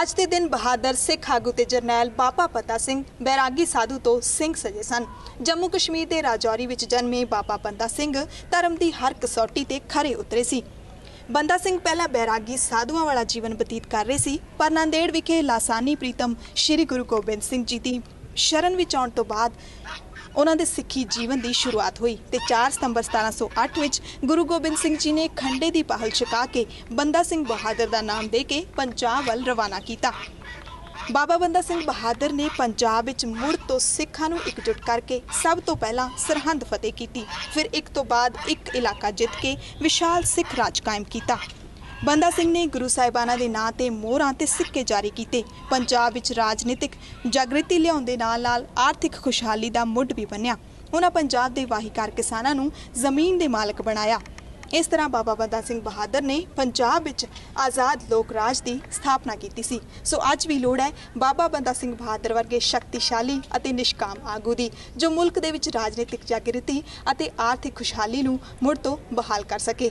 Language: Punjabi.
ਅੱਜ ਦੇ ਦਿਨ ਬਹਾਦਰ ਸਿੱਖ ਆਗੂ ਤੇ ਜਰਨੈਲ ਬਾਬਾ ਪਤਾ ਸਿੰਘ ਬੈਰਾਗੀ ਸਾਧੂ ਤੋਂ ਸਿੰਘ ਸਜੇ ਸਨ। ਜੰਮੂ ਕਸ਼ਮੀਰ ਦੇ ਰਾਜੌਰੀ ਵਿੱਚ ਜਨਮੇ ਬਾਬਾ ਬੰਦਾ ਸਿੰਘ ਧਰਮ ਦੀ ਹਰ ਕਸੌਟੀ ਤੇ ਖਰੇ ਉਤਰੇ ਸੀ। ਬੰਦਾ ਸਿੰਘ ਪਹਿਲਾਂ ਬੈਰਾਗੀ ਸਾਧੂਆਂ ਵਾਲਾ ਜੀਵਨ ਬਤੀਤ ਕਰ ਰਹੇ ਸੀ, ਪਰ ਨਾਂਦੇੜ ਵਿਖੇ ਲਾਸਾਨੀ ਪ੍ਰੀਤਮ ਸ੍ਰੀ ਗੁਰੂ ਗੋਬਿੰਦ ਸਿੰਘ ਜੀ ਦੀ ਸ਼ਰਨ ਵਿੱਚ ਆਉਣ ਤੋਂ ਬਾਅਦ ਉਹਨਾਂ ਦੇ ਸਿੱਖੀ ਜੀਵਨ ਦੀ ਸ਼ੁਰੂਆਤ ਹੋਈ ਤੇ 4 ਸਤੰਬਰ 1708 ਵਿੱਚ ਗੁਰੂ ਗੋਬਿੰਦ ਸਿੰਘ ਜੀ ਨੇ ਖੰਡੇ ਦੀ ਪਹਲ ਛਕਾ ਕੇ ਬੰਦਾ ਸਿੰਘ ਬਹਾਦਰ ਦਾ ਨਾਮ ਦੇ ਕੇ ਪੰਜਾਬ ਵੱਲ ਰਵਾਨਾ ਕੀਤਾ। ਬਾਬਾ ਬੰਦਾ ਸਿੰਘ ਬਹਾਦਰ ਨੇ ਪੰਜਾਬ ਵਿੱਚ ਮੁੜ ਤੋਂ ਸਿੱਖਾਂ ਨੂੰ ਇਕਜੁੱਟ ਕਰਕੇ ਸਭ ਤੋਂ ਪਹਿਲਾਂ ਸਰਹੰਦ ਫਤਿਹ ਕੀਤੀ, ਫਿਰ ਇੱਕ ਤੋਂ ਬਾਅਦ ਇੱਕ ਇਲਾਕਾ ਜਿੱਤ ਕੇ ਵਿਸ਼ਾਲ ਸਿੱਖ ਰਾਜ ਕਾਇਮ ਕੀਤਾ। ਬੰਦਾ ਸਿੰਘ ਨੇ ਗੁਰੂ ਸਾਹਿਬਾਨਾਂ ਦੇ ਨਾਂ ਤੇ ਮੋਹਰਾਂ ਤੇ ਸਿੱਕੇ ਜਾਰੀ ਕੀਤੇ। ਪੰਜਾਬ ਵਿੱਚ ਰਾਜਨੀਤਿਕ ਜਾਗ੍ਰਿਤੀ ਲਿਆਉਣ ਦੇ ਨਾਲ-ਨਾਲ ਆਰਥਿਕ ਖੁਸ਼ਹਾਲੀ ਦਾ ਮੁੱਢ ਵੀ ਬਣਿਆ ਉਹਨਾਂ ਪੰਜਾਬ ਦੇ ਵਾਹੀਕਾਰ ਕਿਸਾਨਾਂ ਨੂੰ ਜ਼ਮੀਨ ਦੇ ਮਾਲਕ ਬਣਾਇਆ। ਇਸ ਤਰ੍ਹਾਂ ਬਾਬਾ ਬੰਦਾ ਸਿੰਘ ਬਹਾਦਰ ਨੇ ਪੰਜਾਬ ਵਿੱਚ ਆਜ਼ਾਦ ਲੋਕ ਰਾਜ ਦੀ ਸਥਾਪਨਾ ਕੀਤੀ ਸੀ। ਸੋ ਅੱਜ ਵੀ ਲੋੜ ਹੈ ਬਾਬਾ ਬੰਦਾ ਸਿੰਘ ਬਹਾਦਰ ਵਰਗੇ ਸ਼ਕਤੀਸ਼ਾਲੀ ਅਤੇ ਨਿਸ਼ਕਾਮ ਆਗੂ ਦੀ, ਜੋ ਮੁਲਕ ਦੇ ਵਿੱਚ ਰਾਜਨੀਤਿਕ ਜਾਗ੍ਰਿਤੀ ਅਤੇ ਆਰਥਿਕ ਖੁਸ਼ਹਾਲੀ ਨੂੰ ਮੁੜ ਤੋਂ ਬਹਾਲ ਕਰ ਸਕੇ।